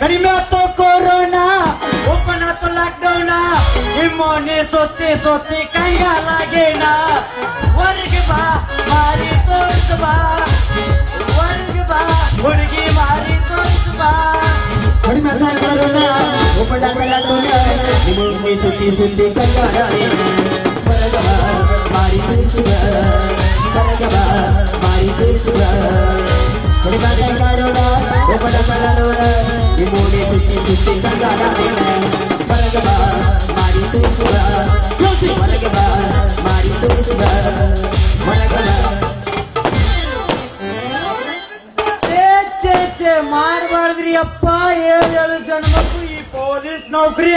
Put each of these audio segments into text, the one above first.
गर्मियों तो कोरोना ओपना तो लॉकडाउन हिमोने सोचे सोते कहया लगे ना। वर्ग बा, मारी तो बा। वर्ग बा, मुर्गी मारी तो बा। गर्मियों तो कोरोना ओपना तो लॉकडाउन हिमोने सोते सोते कहया लागे ना। वर्ग बा, मारी तो दोस्त बा। वर्ग बा, मारी तो दोस्त बा। ಮಾಡಬಾರ್ದ್ರಿ ಅಪ್ಪ, ಏಳು ಏಳು ಜನ್ಮಕ್ಕೂ ಈ ಪೊಲೀಸ್ ನೌಕರಿ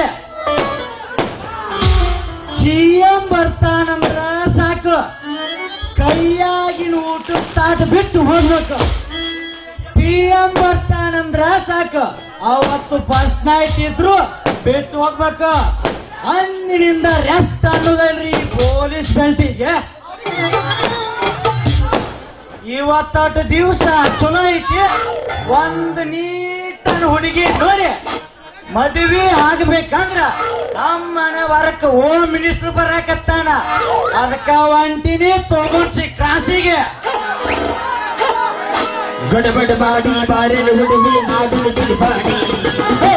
ಸಿಎಂ ಬರ್ತಾನಂದ್ರ ಸಾಕು. ಕೈಯಾಗಿನ ಊಟ ತಾಟ ಬಿಟ್ಟು ಹೋಗ್ಬೇಕು. ಪಿ ಎಂ ಬರ್ತಾನಂದ್ರ ಸಾಕು. ಅವತ್ತು ಫಸ್ಟ್ ನೈಟ್ ಇದ್ರು ಬಿಟ್ಟು ಹೋಗ್ಬೇಕು. ಅಂದಿನಿಂದ ರೆಸ್ಟ್ ಅನ್ನೋದಲ್ರಿ ಪೊಲೀಸ್ ಬೆಲ್ಟಿಗೆ ಇವತ್ತಾಟ ದಿವಸ ಚಲೋ ಐತಿ. ಒಂದ್ ನೀಟನ್ ಹುಡುಗಿ ನೋಡಿ. ಮದುವೆ ಆಗ್ಬೇಕಂದ್ರ ನಮ್ಮ ಮನೆ ಓ ಮಿನಿಸ್ಟರ್ ಬರಾಕತ್ತಾನ. ಅದಕ್ಕ ಒಂಟಿನಿ ತಗೊಂಡ್ಸಿ ಕ್ರಾಸಿಗೆ ಗಡಬಡ ಮಾಡಿ ಬಾರೆಲು ಹುಡುಗಿ ಹಾಡಲು ತಿರುಪಾಡಿ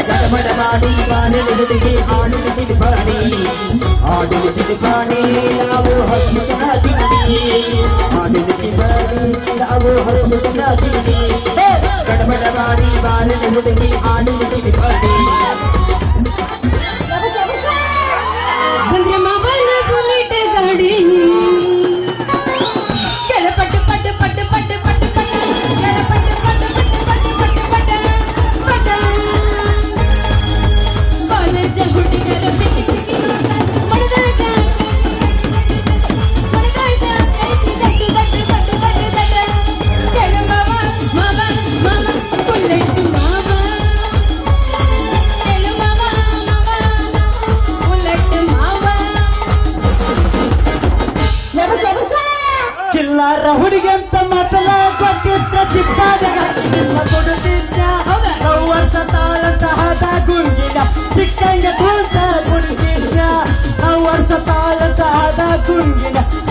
ಗಡಬಡ ಮಾಡಿ ಬಾರೆಲು ಹುಡುಗಿ ಹಾಡಲು ತಿರುಪಾಡಿ ಹಾಡಲು ತಿರುಪಾಡಿ ನಾವು ಹತ್ತು ಜನ ತಿಂಡಿ ಹಾಡಲು ತಿರುಪಾಡಿ ನಾವು ಹತ್ತು ಜನ ತಿಂಡಿ ಗಡಬಡ ಮಾಡಿ ಬಾರೆಲು ಹುಡುಗಿ ಹಾಡಲು ತಿರುಪಾಡಿ ಅಂದ್ರೆ Boom,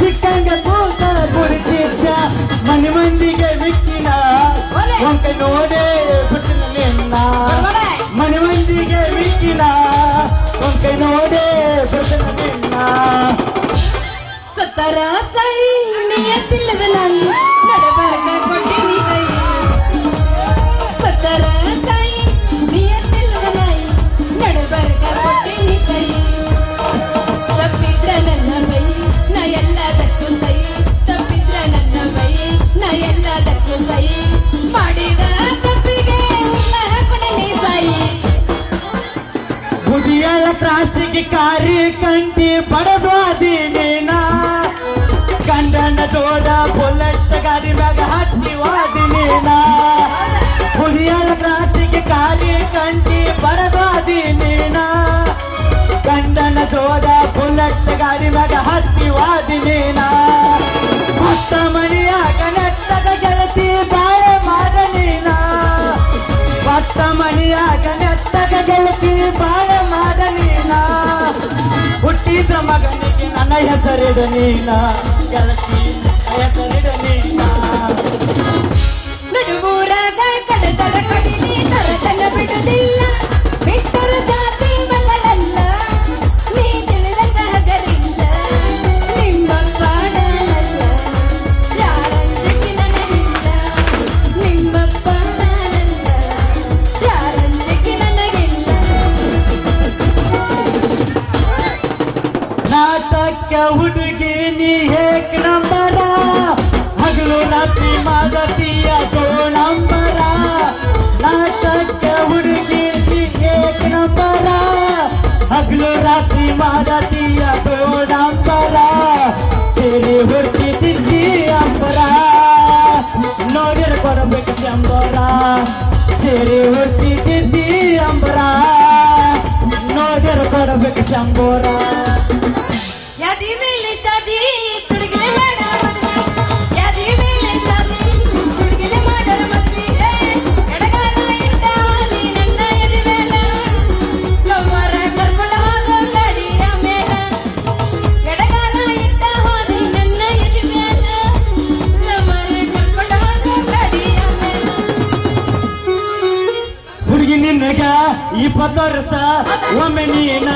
ಬುದಿಯಳ ತ್ರಾಸಿಗೆ ಕಾರಿ ಕಂಟಿ ಬಡಬಾದಿ ನೀನ ಗಂಡನ ಜೋಡ ಪೊಲಟ್ಟ ಗಾಡಿ ಮ್ಯಾಗ ಹತ್ತಿ ವಾದಿ ನೀನ ಬುದಿಯಳ ಕ್ರಾಸಿಗೆ ಕಾರಿ ಕಂಟಿ ಬಡಬಾದಿ ನೀನ ಗಂಡನ ಜೋಡ ಪೊಲಟ್ಟ ಗಾಡಿ ಮ್ಯಾಗ ಹತ್ತಿ ವಾದಿ ನೀನ ಹೊತ್ತ ಮನೆಯಾಗ ನೆಟ್ಟದ ಗೆಳತಿ ಭಕ್ತ ಮಣಿಯಾಗ ನೆತ್ತಗ ಗೆಳತಿ ಬಾಳ ಮಾಡ ನೀನ. ಹುಟ್ಟಿದ ಮಗನಿಗೆ ನನ್ನ ಹೆಸರಿಡ ನೀನ. ಗೆಳತಿ ಹೆಸರಿಡ ನೀನ. ಸೇರಿ ಹುಡುಕಿದ್ದಿ ಅಂಬರ ನೋಡಿರ ಕೊಡಬೇಕು ಶಂಬೋರ ನಿನಗ ಇಪ್ಪತ್ತು ವರ್ಷ, ಒಮ್ಮೆ ನೀನ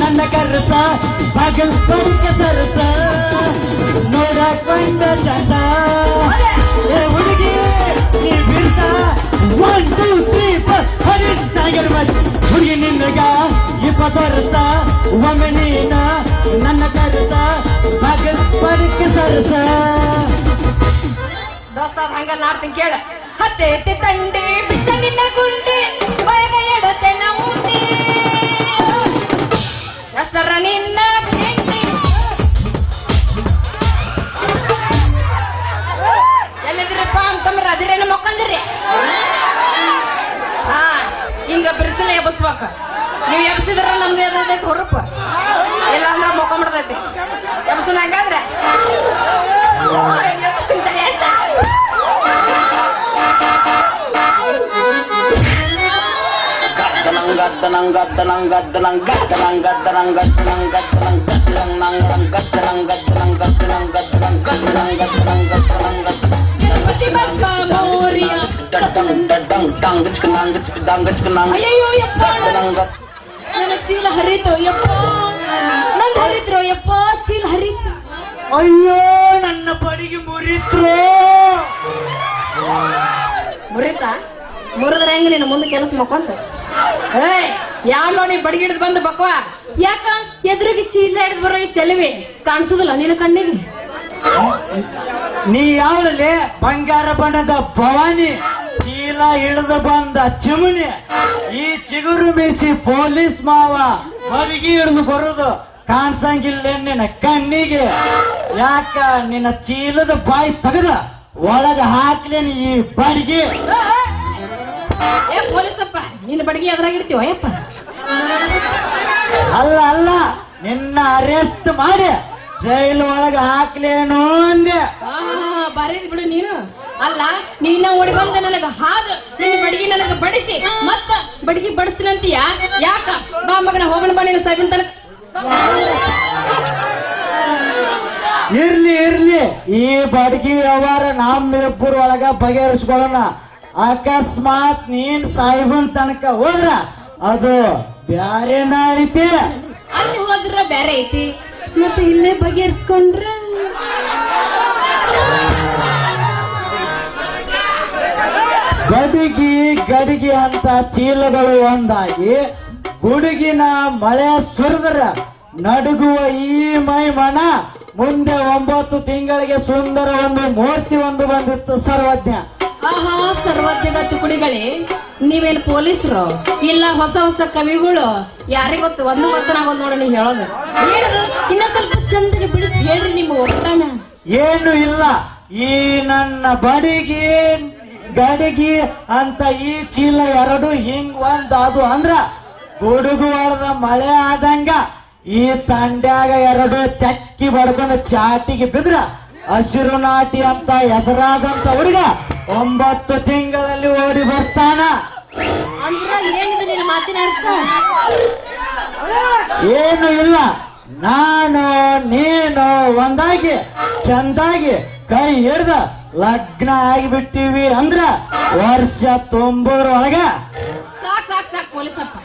ನನ್ನ ಕರ್ಸ, ಬಾಗಿಲ್ ಪಂಕ ಸರಸ ನೋಡಕೊಂಡ ಚಂದ ಏ ಹುಡುಗಿ, ನೀ ಬಿಡ್ತ ಒನ್ ಟೂ ತ್ರೀ ಫೋರ್ ಹರಿ ಟೈಗರ್ ಮಚ್ ಹುಡುಗಿ ನಿನಗ ಇಪ್ಪತ್ತು ವರ್ಷ, ಒಮ್ಮೆ ನೀನ ನನ್ನ ಕರ್ಸ, ಬಾಗಿಲ್ ಪಂಕ ಸರಸ ದೋಸ್ತ ಹಂಗಲ್ಲ ಆಡ್ತೀನಿ ಕೇಳ. ಹತ್ತೈತೆ ತಂಡೆ ನಿನ್ನ ಗುಂಡಿ ಒಳಗ ಎಡತೆ ಹೆಸರ ನಿನ್ನ ಬೆಂಡಿ ಎಲ್ಲಿದ್ರಪ್ಪ ಅಂತಂದ್ರ ಅದಿರೇನು ಮಕ್ಕಂದಿರಿ? ಹಾ ಹಿಂಗ ಬಿರ್ಸಲ ಎಬ್ಬಸ್ಬೇಕ ನೀವು ಎಬ್ಸಿದ್ರ ನಮ್ಗೆ ಎದೈತೆ ಹುರುಪ. ಇಲ್ಲ ಅಂದ್ರ ಮಕ್ಕೊಂಬಿಡ್ತೈತಿ ಎಬ್ಸನ ಹಂಗಾದ್ರೆ ನನ್ನ ಚೀಲ ಹರಿತು ಯಪ್ಪ ನಂದು ಹರಿದ್ರು ಯಪ್ಪ ಚೀಲ ಹರಿತು ಅಯ್ಯೋ, ನನ್ನ ಬಡಿಗೆ ಮುರಿತ್ರು. ಮುರಿತಾ? ಮುರಿದ್ರೆ ಹೆಂಗ ನೀನು ಮುಂದೆ ಕೆಲಸ ಮಕ್ಕೊಂತ ಏಯ್ ಯಾವ ನೋಡಿ ಬಡಗಿಡ್ದು ಬಂದು ಬಕ್ವಾ ಯಾಕ ಎದುರಿಗೆ ಚೀಲ ಹಿಡಿದು ಬರೋ ಈ ಚೆಲುವೆ ಕಾಣಿಸುದಿಲ್ಲ ನಿನ್ನ ಕಣ್ಣಿಗೆ ನೀ ಯಾವಲ್ಲಿ ಬಂಗಾರ ಬಣ್ಣದ ಭವಾನಿ ಚೀಲ ಹಿಡಿದು ಬಂದ ಚಿಮುನಿ ಈ ಚಿಗುರು ಮೀಸಿ ಪೊಲೀಸ್ ಮಾವ ಹೊರಗಿ ಹಿಡಿದು ಬರೋದು ಕಾಣಿಸಂಗಿಲ್ಲ ನಿನ್ನ ಕಣ್ಣಿಗೆ ಯಾಕ ನಿನ್ನ ಚೀಲದ ಬಾಯಿ ತೆಗೆದ ಒಳಗ ಹಾಕ್ಲೇನಿ ಈ ಬಡಿಗೆ ಪೊಲೀಸ್ ನಿನ್ನ ಬಡಗಿ ಅದ್ರಾಗ ಇಡ್ತೀವ ಯಪ್ಪ ಅಲ್ಲ ಅಲ್ಲ ನಿನ್ನ ಅರೆಸ್ಟ್ ಮಾಡಿ ಜೈಲು ಒಳಗ ಹಾಕ್ಲೇನೋ ಅಂದೆ. ಬರೀದ್ ಬಿಡು ನೀನು. ಅಲ್ಲ ನೀನ ಓಡಿ ಬಂದ ನನಗ ಹಾದು. ನಿನ್ನ ಬಡಗಿ ನನಗ ಬಡಿಸಿ. ಮತ್ತ ಬಡಗಿ ಬಡಿಸ್ತೀನಂತೀಯ ಯಾಕ? ಬಾ ಮಗನ ಹೋಗಣ ಬಾ ನೀನು ಸಾಯಿಬಿನ ತನಕ. ಇರ್ಲಿ ಇರ್ಲಿ. ಈ ಬಡಗಿ ವ್ಯವಹಾರ ನಮ್ಮಿಬ್ಬರ ಒಳಗ ಬಗೆಹರಿಸ್ಕೊಳ್ಳೋಣ. ಅಕಸ್ಮಾತ್ ನೀನ್ ಸಾಹಿಬನ್ ತನಕ ಹೋದ್ರ ಅದು ಬ್ಯಾರೇನ ಐತಿ ಅಲ್ಲಿ ಹೋದ್ರ ಬ್ಯಾರೆ ಐತಿ. ಮತ್ತೆ ಇಲ್ಲೇ ಬಗೆಹರಿಸ್ಕೊಂಡ್ರ? ಗಡಿಗಿ ಗಡಿಗಿ ಅಂತ ಚೀಲಗಳು ಒಂದಾಗಿ ಗುಡುಗಿನ ಮಳೆ ಸುರಿದ್ರ ನಡುಗುವ ಈ ಮೈ ಮನ ಮುಂದೆ ಒಂಬತ್ತು ತಿಂಗಳಿಗೆ ಸುಂದರ ಒಂದು ಮೂರ್ತಿ ಒಂದು ಬಂದಿತ್ತು ಸರ್ವಜ್ಞ. ಆಹಾ, ಸರ್ವಜ್ಞದ ತುಕುಡಿಗಳೇ, ನೀವೇನ್ ಪೊಲೀಸರು? ಇಲ್ಲ, ಹೊಸ ಹೊಸ ಕವಿಗಳು? ಯಾರಿಗ್ ಗೊತ್ತು? ಒಂದು ಗೊತ್ತನಾಗೋದು ನೋಡ ನೀವು ಹೇಳೋದು. ಇನ್ನ ಸ್ವಲ್ಪ ಚಂದಗೆ ಬಿಡಿಸಿ ಹೇಳ್ರಿ ನಿಮ್ಮ ಒಟ್ಟಾನ ಏನು ಇಲ್ಲ. ಈ ನನ್ನ ಬಡಿಗೆ, ಗಡಿಗೆ ಅಂತ ಈ ಚೀಲ ಎರಡು ಹಿಂಗ್ ಒಂದ್ ಅದು ಅಂದ್ರ ಗುಡುಗು ಹೊಡೆದ ಮಳೆ ಆದಂಗ ಈ ತಂಡ್ಯಾಗ ಎರಡು ಚಕ್ಕಿ ಬಡ್ಕೊಂಡು ಚಾಟಿಗೆ ಬಿದ್ರ ಹಸಿರು ನಾಟಿ ಅಂತ ಹೆಸರಾದಂತ ಹುಡುಗ ಒಂಬತ್ತು ತಿಂಗಳಲ್ಲಿ ಓಡಿ ಬರ್ತಾನ. ಅಂದ್ರ ಏನಿದೆ ಏನು ಇಲ್ಲ. ನಾನು ನೀನು ಒಂದಾಗಿ ಚಂದಾಗಿ ಕೈ ಹಿಡ್ದ ಲಗ್ನ ಆಗಿಬಿಟ್ಟಿವಿ ಅಂದ್ರ ವರ್ಷ ತುಂಬರೊಳಗ. ಸಾಕ್ ಸಾಕ್ ಸಾಕ್ ಪೊಲೀಸಪ್ಪ.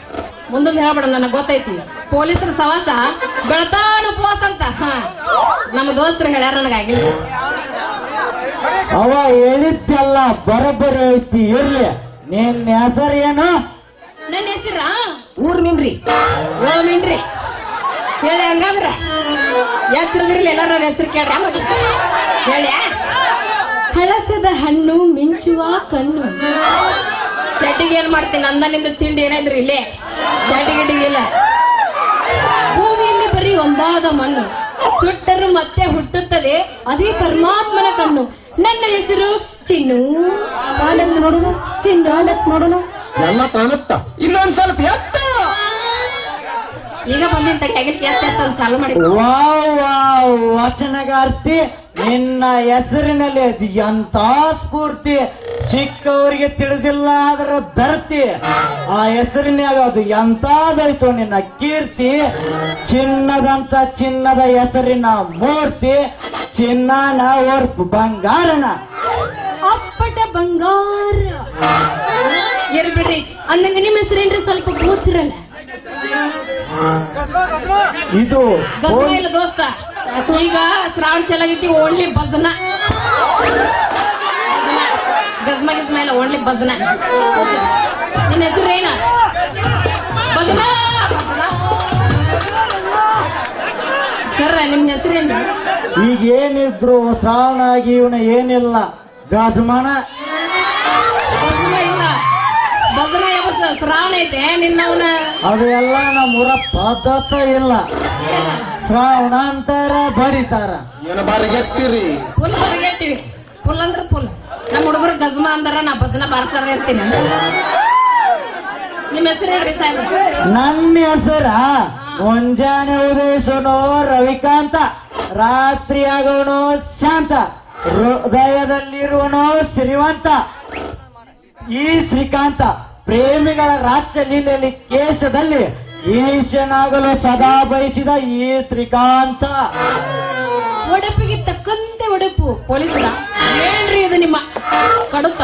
ಮುಂದೊಂದು ಹೇಳ್ಬೇಡ ನನಗೆ ಗೊತ್ತೈತಿ. ಪೊಲೀಸರ ಸವಾಸ ಬೆಳತಾಣ ಉಪವಾಸ ಅಂತ. ಹಾ. ನಮ್ಮ ದೋಸ್ತರು ಹೇಳ್ಯಾರ ನನಗಾಗಿಲ್ಲ ಅವ ಹೇಳಿದ್ದೆಲ್ಲ ಬರಬರ ಐತಿ ಇರ್ಲಿ. ನಿನ್ನ ಹೆಸರು ಏನು? ನನ್ನ ಹೆಸರ? ಊರ್ ನಿನ್ರಿ. ಓ ನಿನ್ರಿ. ಹೇಳಿ ಹಂಗಂದ್ರ. ಹೆಸರದಿರ್ಲಿ ಎಲ್ಲರ ನನ್ನ ಹೆಸರು ಕೇಳ್ರ ಹೇಳಿ. ಹಳಸದ ಹಣ್ಣು ಮಿಂಚುವ ಕಣ್ಣು. ಚಟಿಗೆ ಏನ್ ಮಾಡ್ತೀನಿ? ನಂದನಿಂದ ತಿಂಡಿ ಏನಾದ್ರು ಇಲ್ಲೇ? ಚಟಿಗಿಟಿಗಿಲ್ಲ ಭೂಮಿಯಲ್ಲಿ ಬರೀ ಒಂದಾದ ಮಣ್ಣು. ಸುಟ್ಟರು ಮತ್ತೆ ಹುಟ್ಟುತ್ತದೆ. ಅದೇ ಪರಮಾತ್ಮನ ಕಣ್ಣು. ನನ್ನ ಹೆಸರು ಚಿನ್ನು. ಕಾಲತ್ ನೋಡೋಣ ಚಿನ್ನು ಆಲತ್ ನೋಡೋಣ ಎಲ್ಲ ಕಾಣುತ್ತ ಇನ್ನೊಂದ್ ಸ್ವಲ್ಪ ಎತ್ತ. ಈಗ ಬಂದಿಂತ ಕೆಗಲ್ ಇರ್ತಾನೆ ಚಾಲು ಮಾಡಿ ವಾವ್ ವಾವ್ ವಚನಗಾರ್ತಿ. ನಿನ್ನ ಹೆಸರಿನಲ್ಲಿ ಅದು ಎಂತ ಸ್ಫೂರ್ತಿ? ಚಿಕ್ಕವರಿಗೆ ತಿಳಿದಿಲ್ಲ ಅದರ ಧರ್ತಿ. ಆ ಹೆಸರಿನಾಗ ಅದು ಎಂತಾದಾಯ್ತು ನಿನ್ನ ಕೀರ್ತಿ? ಚಿನ್ನದಂತ ಚಿನ್ನದ ಹೆಸರಿನ ಮೂರ್ತಿ ಚಿನ್ನನ ಓರ್ಪು ಬಂಗಾರನ. ಅಪ್ಪಟ ಬಂಗಾರ. ಬಿಡ್ರಿ ಅಂದಂಗ ನಿಮ್ಮ ಹೆಸರೇನ್ರಿ? ಸ್ವಲ್ಪ ಕೂತಿರಲ್ಲ. ಇದು ಗದ್ಮ ದೋಸ್ತ ಈಗ ಶ್ರಾವಣ ಚೆನ್ನಾಗಿತ್ತು ಓನ್ಲಿ ಬದನ. ಗದ್ಮ ಗಿದ್ಮ ಇಲ್ಲ ಓನ್ಲಿ ಬದನ. ನಿನ್ನ ಹೆಸರು ಏನ? ಬದನ ನಿಮ್ಮ ನಿಮ್ ಹೆಸರೇನು ಈಗ ಏನಿದ್ರು ಶ್ರಾವಣ ಇವನ ಏನಿಲ್ಲ. ಗಾಜಮಾನ? ಶ್ರಾವಣ ಐತೆ ನಿನ್ನವನ ಅದು ಎಲ್ಲ ನಮ್ಮೂರ ಪದ್ಧತ ಇಲ್ಲ. ಶ್ರಾವಣ ಬರೀತಾರ ಬಡಿತಾರ ಏನು ಫುಲ್ ಬರಗೇಟಿವಿ ಫುಲ್ ಅಂದ್ರ ಫುಲ್ ನಮ್ಮ ಹುಡುಗರು ಗಜ್ಮ ಅಂದಾರ ನಾ ಬದನ ಬಾರ್ತಾರ ಇರ್ತೀನಿ ನಿಮ್ಮ ಹೆಸರು ಹೇಳ್ರಿ ಸಾಹೇಬ್ರ. ನನ್ನ ಹೆಸರ ಮುಂಜಾನೆ ಉದಯಿಸೋನು ರವಿಕಾಂತ. ರಾತ್ರಿ ಆಗೋನು ಶಾಂತ. ಹೃದಯದಲ್ಲಿರುವನು ಶ್ರೀವಂತ ಈ ಶ್ರೀಕಾಂತ ಪ್ರೇಮಿಗಳ ರಾಜ್ಯ ಲೀಲೆಯಲ್ಲಿ ಕೇಶದಲ್ಲಿ ಈಶನಾಗಲು ಸದಾ ಬಯಸಿದ ಈ ಶ್ರೀಕಾಂತ. ಒಡಪಿಗೆ ತಕ್ಕಂತೆ ಒಡಪು ಪೊಲೀಸರ. ಏನ್ರಿ ಇದು ನಿಮ್ಮ ಕಡುತ?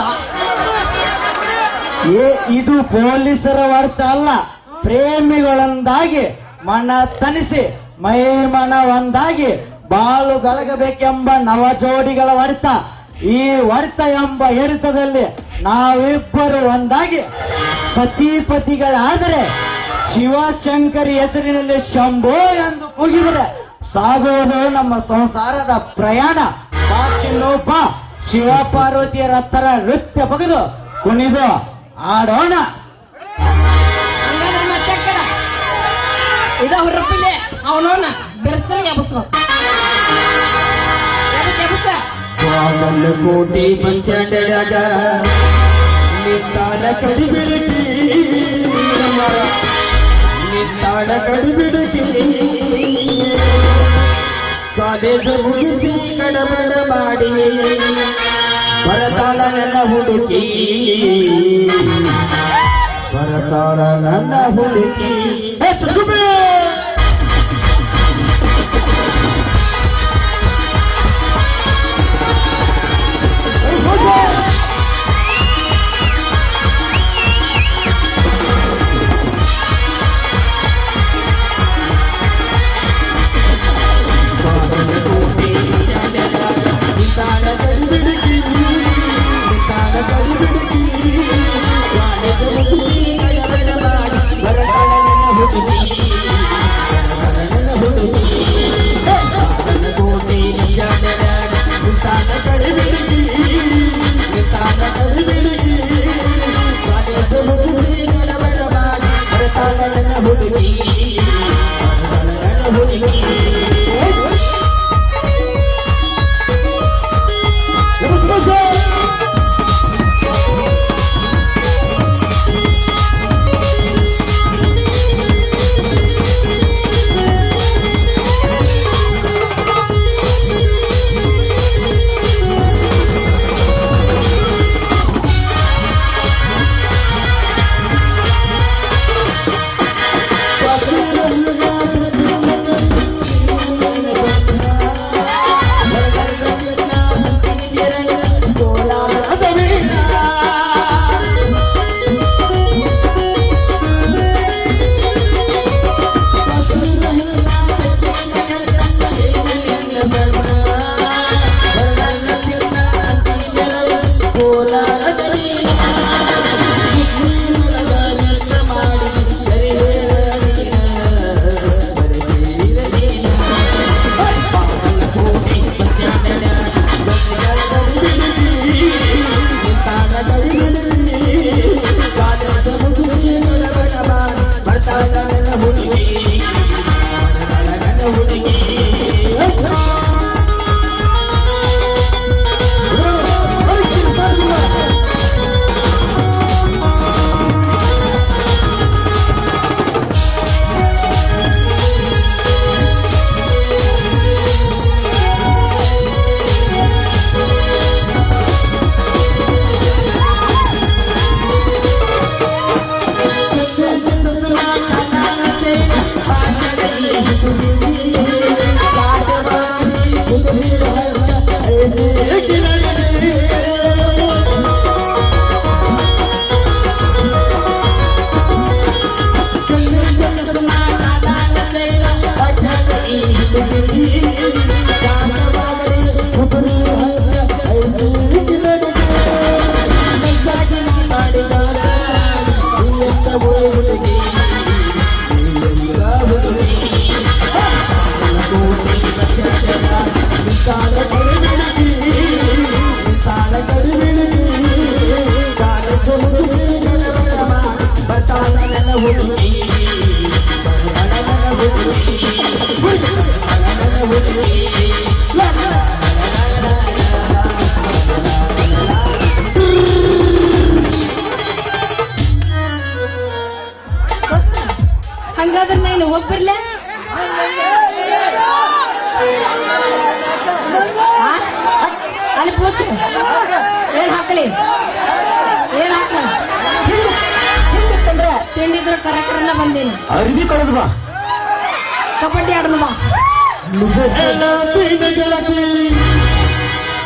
ಏ ಇದು ಪೊಲೀಸರ ವರ್ತ ಅಲ್ಲ. ಪ್ರೇಮಿಗಳೊಂದಾಗಿ ಮನ ತನಿಸಿ ಮೈ ಒಂದಾಗಿ ಬಾಳು ಬೆಳಗಬೇಕೆಂಬ ನವ ಜೋಡಿಗಳ ವರ್ತ. ಈ ವರ್ತ ಎಂಬ ಹಿಡಿತದಲ್ಲಿ ನಾವಿಬ್ಬರು ಒಂದಾಗಿ ಸತಿಪತಿಗಳಾದರೆ ಶಿವಶಂಕರಿ ಹೆಸರಿನಲ್ಲಿ ಶಂಭೋ ಎಂದು ಕೂಗಿದರೆ ಸಾಗೋದು ನಮ್ಮ ಸಂಸಾರದ ಪ್ರಯಾಣ. ಬಾಚಿನ್ನೊಬ್ಬ ಶಿವ ಪಾರ್ವತಿಯರ ತರ ನೃತ್ಯ ಬಗೆದು ಕುಣಿದು ಆಡೋಣ. ಇದ ಹೊರಪಿಲೆ ಅವನೋಣ ಎಬಸ್ ಕೋಟಿ ಪಂಚಡಗ ಕಡಿಬಿಡಕಿ ಕಾಲೇಜು ಮುಗಿಸಿ ಕಡಬಡ ಮಾಡಿ ಬರತಾಳ ನನ್ನ ಹುಡುಕಿ. ಬರತಾಳ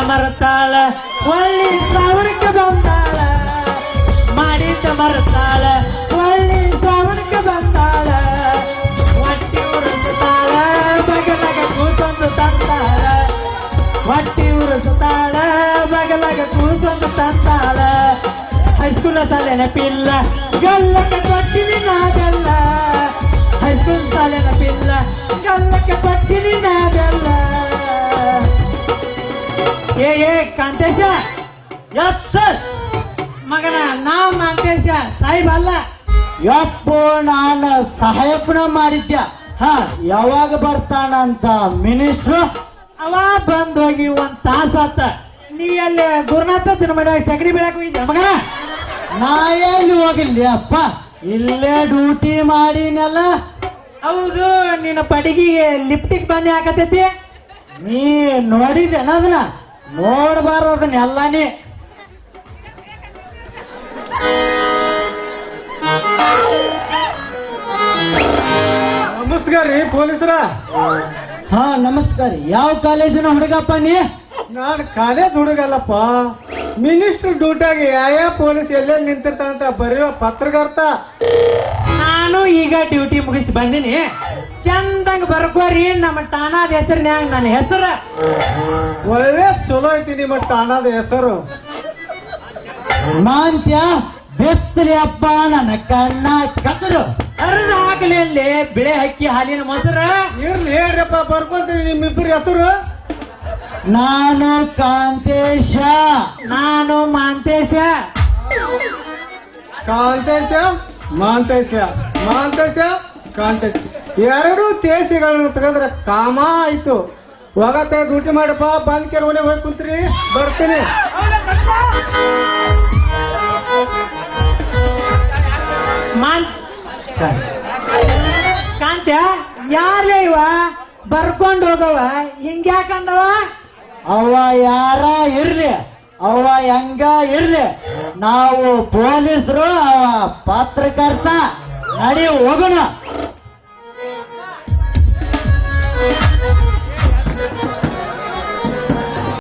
ಮರತಾಳ, ಒಳ್ಳಿ ಸಾವಣಕ್ಕೆ ಬಂದಾಳ. ಮಾಡಿದ್ದ ಮರತಾಳ, ಒಳ್ಳಿ ಸಾವಣಕ್ಕೆ ಬಂದಾಳ. ಹೊಟ್ಟಿ ಉರಿಸುತ್ತಾಳ ಬಗಲಾಗ ಕೂತೊಂದು ತಂದಾಳ ಹೊಟ್ಟಿ ಉರಿಸುತ್ತಾಳ ಬಗಲಾಗ ಕೂತೊಂದು ತಂದಾಳ ಹೈಸ್ಕೂಲ್ ಸಾಲಿನ ಪಿಲ್ಲ ಗಲ್ಲಕ್ಕೆ ಕೊಟ್ಟಿನಿ ನಾದೆಲ್ಲ. ಹೈಸ್ಕೂಲ್ ಸಾಲಿನ ಪಿಲ್ಲ ಗಲ್ಲಕ್ಕೆ ಕೊಟ್ಟಿನಿ ನಾದೆಲ್ಲ. ಏ ಏ ಕಾಂತೇಶ. Yes sir. ಮಗನ ನಾವು ಕಾಂತೇಶ ಸಾಹಿಬ್ ಅಲ್ಲ. ಯಪ್ಪು ನಾನು ಸಹಾಯಪ್ಪನ ಮಾಡಿದ್ಯ ಹ ಯಾವಾಗ ಬರ್ತಾನಂತ ಮಿನಿಸ್ಟ್ರು? ಅವ ಬಂದೋಗಿ ಒಂದ್ ತಾಸ ಆತ. ನೀ ಅಲ್ಲಿ ಗುರುನಾಥ ತಿರುಮಡ ಸಗಡಿ ಬೆಳಕ್ ಹೋಗಿದ್ದ ಮಗನ? ನಾ ಎಲ್ಲಿ ಹೋಗಿಲ್ಲ ಅಪ್ಪ? ಇಲ್ಲೇ ಡ್ಯೂಟಿ ಮಾಡಿನಲ್ಲ. ಹೌದು ನಿನ್ನ ಪಡಿಗೆಗೆ ಲಿಫ್ಟಿಗೆ ಬನ್ನಿ ಹಾಕತೈತಿ ನೀ ನೋಡಿದ್ದೇನ ಅದನ್ನ. ನೋಡ್ಬಾರ ಅದನ್ನ ಎಲ್ಲಾನೇ ನಮಸ್ಕಾರ ರೀ ಪೊಲೀಸರ. ಹಾ ನಮಸ್ಕಾರ ಯಾವ ಕಾಲೇಜಿನ ಹುಡುಗಪ್ಪ ನೀ? ನಾನು ಕಾಲೇಜ್ ಹುಡುಗಲ್ಲಪ್ಪ. ಮಿನಿಸ್ಟರ್ ಡ್ಯೂಟಿಯಾಗಿ ಯಾವ ಪೊಲೀಸ್ ಎಲ್ಲೆಲ್ಲಿ ನಿಂತಿರ್ತಾನಂತ ಬರೆಯೋ ಪತ್ರಕರ್ತ. ನಾನು ಈಗ ಡ್ಯೂಟಿ ಮುಗಿಸಿ ಬಂದಿನಿ. ಚಂದಂಗ್ ಬರ್ಕೋರಿ ನಮ್ಮ ತಾನಾದ ಹೆಸರಿನ್ಯಾಗ ನನ್ನ ಹೆಸರು. ಒಳ್ಳೆ ಚಲೋ ಐತಿ ನಿಮ್ಮ ತಾನಾದ ಹೆಸರು. ಮಾಂತ್ಯ ಬೆತ್ತಲಿ ಅಪ್ಪ ನನ್ನ ಕಣ್ಣ ಕಸರು ಅರ್ಧ ಹಾಕಲಿ ಬಿಳೆ ಹಕ್ಕಿ ಹಾಲಿನ ಮೊಸರು. ಇರ್ಲಿ ಹೇಳ್ರಪ್ಪ ಬರ್ಕೊಂತೀನಿ ನಿಮ್ಮಿಬ್ಬರ ಹೆಸರು. ನಾನು ಕಾಂತೇಶ. ನಾನು ಮಾಂತೇಶ. ಕಾಂತೇಶ ಮಾಂತೇಶ ಮಾಂತೇಶ ಕಾಂತೇಶ. ಎರಡು ತೇಸಿಗಳನ್ನು ತೆಗೆದ್ರೆ ಕಾಮ ಆಯ್ತು. ಹೋಗತ್ತೆ ಡ್ಯೂಟಿ ಮಾಡಪ್ಪ ಬಂದ್ ಕೆರವನೆ ಹೋಗಿ ಕುಂತ್ರಿ ಬರ್ತೀನಿ. ಕಾಂತ ಕಾಂತ್ಯ ಯಾರೇ ಇವ? ಬರ್ಕೊಂಡು ಹೋಗವ. ಹಿಂಗ್ಯಾಕಂದವ? ಅವ ಯಾರ ಇರ್ಲಿ ಅವ ಹೆಂಗ ಇರ್ಲಿ. ನಾವು ಪೊಲೀಸರು ಅವ ಪತ್ರಕರ್ತ ನಡಿ ಹೋಗೋಣ.